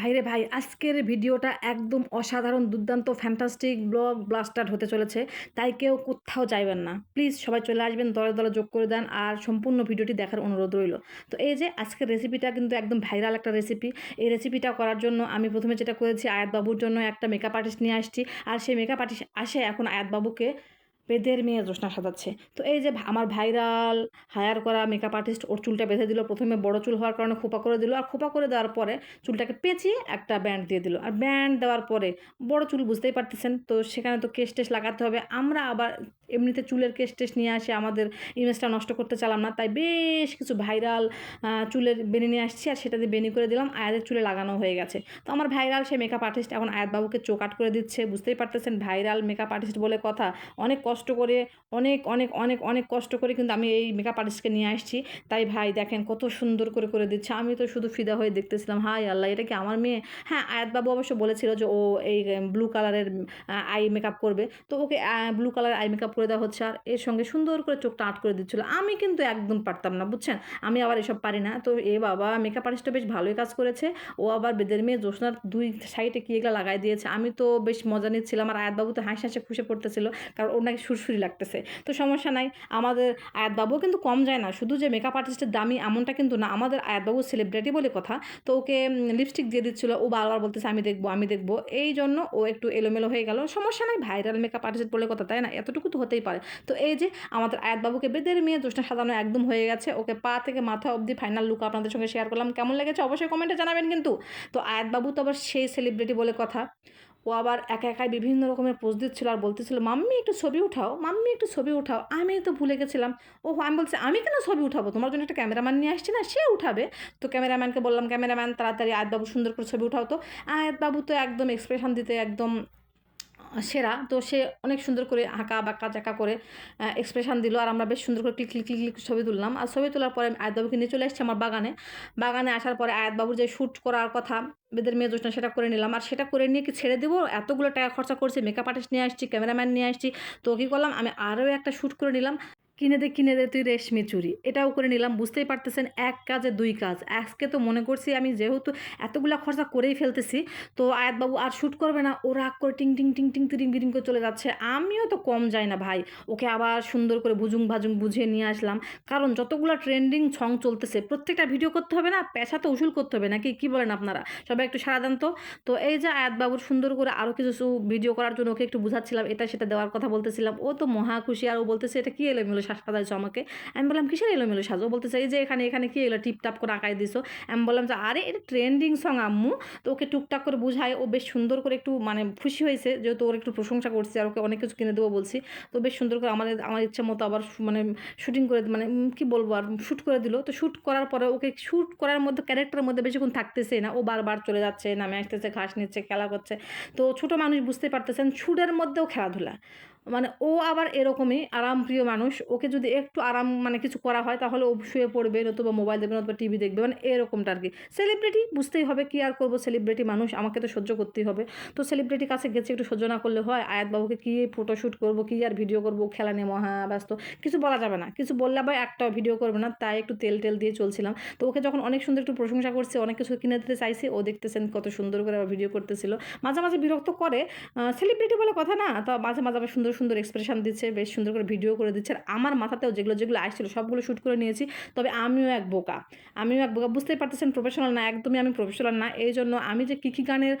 ভাইরে ভাই, আজকের ভিডিওটা একদম অসাধারণ, দুর্দান্ত ফ্যান্টাস্টিক ব্লগ ব্লাস্টার হতে চলেছে। তাই কেউ কোথাও যাইবেন না। প্লিজ সবাই চলে আসবেন, দলে দলে যোগ করে দেন আর সম্পূর্ণ ভিডিওটি দেখার অনুরোধ রইল। তো এই যে আজকের রেসিপিটা কিন্তু একদম ভাইরাল একটা রেসিপি এই রেসিপিটা করার জন্য আমি প্রথমে যেটা করেছি, আয়াতবাবুর জন্য একটা মেকআপ আর্টিস্ট নিয়ে আসছি। আর সেই মেকআপ আর্টিস্ট আসে এখন আয়াত বেদের মেয়ে জোসনা সাজাচ্ছে। তো এই যে আমার ভাইরাল হায়ার করা মেকআপ আর্টিস্ট ওর চুলটা বেঁধে দিল, প্রথমে বড় চুল হওয়ার কারণে খোপা করে দিল, আর খোপা করে দেওয়ার পরে চুলটাকে পেঁচিয়ে একটা ব্যান্ড দিয়ে দিল। আর ব্যান্ড দেওয়ার পরে বড় চুল বুঝতেই পারতেছেন, তো সেখানে তো কেস টেস লাগাতে হবে। আমরা আবার এমনিতে চুলের কেস টেস নিয়ে আসে, আমাদের ইমেজটা নষ্ট করতে চালাম না, তাই বেশ কিছু ভাইরাল চুলের বেনে নিয়ে আসছি আর সেটা দিয়ে বেনি করে দিলাম, আয়াদের চুলে লাগানো হয়ে গেছে। তো আমার ভাইরাল সে মেকআপ আর্টিস্ট এখন আয়াত বাবুকে চোখ আট করে দিচ্ছে, বুঝতেই পারতেছেন ভাইরাল মেকআপ আর্টিস্ট বলে কথা, অনেক কষ্ট করে, অনেক অনেক অনেক অনেক কষ্ট করে কিন্তু আমি এই মেকআপ আর্টিস্টকে নিয়ে আসছি। তাই ভাই দেখেন কত সুন্দর করে করে দিচ্ছে, আমি তো শুধু ফিদা হয়ে দেখতেছিলাম হাই আল্লাহ, এটা কি আমার মেয়ে? হ্যাঁ আয়াত বাবু অবশ্য বলেছিল যে ও এই ব্লু কালারের আই মেকআপ করবে, তো ওকে ব্লু কালার আই মেকআপ করে দেওয়া হচ্ছে আর এর সঙ্গে সুন্দর করে চোখটা আট করে দিচ্ছিল। আমি কিন্তু একদম পারতাম না, বুঝছেন? আমি আবার এসব পারি না। তো এ বাবা, মেকআপ আর্টিস্টটা বেশ ভালোই কাজ করেছে। ও আবার বেদের মেয়ে জোসনার দুই সাইডে কি এগুলো লাগাই দিয়েছে। আমি তো বেশ মজা নিচ্ছিলাম আর আয়াতবাবু তো হাসি হাসি খুশি পড়তেছিল কারণ ওর নাকি সুরসুরি লাগতেছে। তো সমস্যা নাই, আমাদের আয়াতবাবু কিন্তু কম যায় না। শুধু যে মেকআপ আর্টিস্টের দামি এমনটা কিন্তু না, আমাদের আয়াতবাবু সেলিব্রিটি বলে কথা। তো ওকে লিপস্টিক দিয়ে দিচ্ছিল। ও বারবার বলতেছে, আমি দেখব আমি দেখব। এই জন্য ও একটু এলোমেলো হয়ে গেল। সমস্যা নাই ভাইরাল মেকআপ আর্টিস্ট বলে কথা, তাই না? এতটুকু তো হতেই পারে। তো এই যে আমাদের আয়াতবাবুকে বেদের মেয়ে জোসনা সাজানো একদম হয়ে গেছে, ওকে পা থেকে মাথা অবধি ফাইনাল লুক আপনাদের সঙ্গে শেয়ার করলাম। কেমন লেগেছে অবশ্যই কমেন্টে জানাবেন কিন্তু। তো আয়াতবাবু তো আবার সেই সেলিব্রিটি বলে কথা। ও আবার একা একাই বিভিন্ন রকমের পোজ দিচ্ছিল আর বলতেছিল, মাম্মি, একটু ছবি উঠাও, মাম্মি, একটু ছবি উঠাও। আমি তো ভুলে গেছিলাম। ও আমি বলছি, আমি কেন ছবি উঠাবো? তোমার জন্য একটা ক্যামেরাম্যান নিয়ে আসছি না? সে উঠাবে। তো ক্যামেরাম্যানকে বললাম ক্যামেরাম্যান তাড়াতাড়ি আয়াতবাবু সুন্দর করে ছবি উঠাও তো। আয়াতবাবু তো একদম এক্সপ্রেশন দিতে একদম সেরা। তো সে অনেক সুন্দর করে আঁকা বাঁকা চাকা করে এক্সপ্রেশন দিল আর আমরা বেশ সুন্দর করে ক্লিক ক্লিক ক্লিক ছবি তুললাম। আর ছবি তোলার পরে আয়াতবাবুকে নিয়ে চলে এসেছি আমার বাগানে। বাগানে আসার পরে আয়াতবাবুর যে শ্যুট করার কথা, বেদের মেয়ে যোজনা সেটা করে নিলাম। আর সেটা করে নিয়ে কি ছেড়ে দেবো? এতগুলো টাকা খরচা করছি মেকআপ আর্টিস্ট নিয়ে আসছি ক্যামেরাম্যান নিয়ে আসছি। তো কী করলাম? আমি আরও একটা শ্যুট করে নিলাম। কিনে দে কিনে দে, তুই রেশমি চুরি। এটাও করে নিলাম, বুঝতেই পারতেছেন, এক কাজে দুই কাজ। আজকে তো মনে করছি আমি যেহেতু এতগুলা খরচা করেই ফেলতেছি, তো আয়াতবাবু আর শ্যুট করবে না ও রাগ করে টিং টিং টিং টিং তিরিং বিরিং করে চলে যাচ্ছে। আমিও তো কম যাই না ভাই, ওকে আবার সুন্দর করে বুজুং ভাজুং বুঝিয়ে নিয়ে আসলাম। কারণ যতগুলো ট্রেন্ডিং সং চলতেছে, প্রত্যেকটা ভিডিও করতে হবে না পেশা তো উসুল করতে হবে নাকি, কি বলেন আপনারা? সবাই একটু সারা দেন তো। তো এই যে আয়াতবাবুর সুন্দর করে আরও কিছু ভিডিও করার জন্য ওকে একটু বুঝাচ্ছিলাম, এটা সেটা দেওয়ার কথা বলতেছিলাম। ও তো মহা খুশি, আর ও বলতেছে, এটা কি এলোমেলো সাজাইছো আমাকে। আমি বললাম, কিসের এলোমেলো সাজো? বলতে চাই যে এখানে এখানে কি এগুলো টিপটাপ করে আঁকাই দিছো? আমি বললাম যে, আরে, এটা ট্রেন্ডিং সং, আম্মু। তো ওকে টুকটাক করে বুঝায়। ও বেশ সুন্দর করে একটু মানে খুশি হয়েছে। যেহেতু ওর একটু প্রশংসা করছে আর ওকে অনেক কিছু কিনে দেবো বলছি। তো বেশ সুন্দর করে আমাদের, আমার ইচ্ছা মতো আবার মানে শুটিং করে মানে কি বলব আর শ্যুট করে দিল। তো শ্যুট করার পরে ওকে শ্যুট করার মধ্যে, ক্যারেক্টারের মধ্যে বেশিক্ষণ থাকতেছে না। ও বারবার চলে যাচ্ছে, নামে আসতেছে, ঘাস নিচ্ছে, খেলা করছে। তো ছোটো মানুষ বুঝতে পারতেছেন শ্যুটের মধ্যেও খেলাধুলা। মানে ও আবার এরকমই আরাম প্রিয় মানুষ ওকে যদি একটু আরাম মানে কিছু করা হয়, তাহলে ও শুয়ে পড়বে, নতুবা মোবাইল দেখবে, নতুবা টিভি দেখবে মানে এরকমটা আর কি সেলিব্রিটি বুঝতেই হবে কি আর করব সেলিব্রিটি মানুষ, আমাকে তো সহ্য করতেই হবে। তো সেলিব্রিটির কাছে গেছে, একটু সহ্য না করলে হয় আয়াতবাবুকে কী ফটোশ্যুট করব, কী আর ভিডিও করব খেলা নিয়ে মহা ব্যস্ত। কিছু বলা যাবে না, কিছু বললে আবার একটা ভিডিও করবে না, তাই একটু তেল টেল দিয়ে চলছিলাম। তো ওকে যখন অনেক সুন্দর একটু প্রশংসা করছে, অনেক কিছু কিনে দিতে চাইছে, ও দেখতেছেন কত সুন্দর করে আবার ভিডিও করতেছিল। মাঝে মাঝে বিরক্ত করে সেলিব্রিটি বলে কথা না, তা মাঝে মাঝে আবার সুন্দর সুন্দর এক্সপ্রেশন দিচ্ছে, বেশ সুন্দর করে ভিডিও করে দিচ্ছে। আর আমার মাথাতেও যেগুলো যেগুলো আসছিল সবগুলো শ্যুট করে নিয়েছি। তবে আমিও এক বোকা। আমিও এক বোকা। বুঝতেই পারতেছেন প্রফেশনাল না, একদমই আমি প্রফেশনাল না। এই জন্য আমি যে কী কী গানের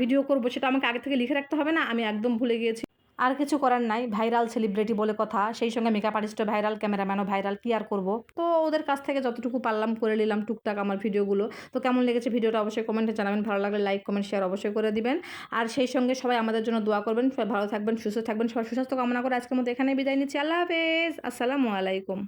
ভিডিও করব সেটা আমাকে আগে থেকে লিখে রাখতে হবে না, আমি একদম ভুলে গিয়েছি। আর কিছু করার নাই। ভাইরাল সেলিব্রিটি বলে কথা। সেই সঙ্গে মেকআপ আর্টিস্টও ভাইরাল ক্যামেরাম্যানও ভাইরাল কি আর করব। তো ওদের কাছ থেকে যতটুকু পারলাম করে নিলাম টুকটাক আমার ভিডিওগুলো। তো কেমন লেগেছে ভিডিওটা অবশ্যই কমেন্টে জানাবেন। ভালো লাগলে লাইক কমেন্ট শেয়ার অবশ্যই করে দিবেন। আর সেই সঙ্গে সবাই আমাদের জন্য দোয়া করবেন। সবাই ভালো থাকবেন, সুস্থ থাকবেন, সবার সুস্বাস্থ্য কামনা করে আজকের মধ্যে এখানে বিদায় নিচ্ছি। আল্লাহ হাফেজ। আসসালামু আলাইকুম।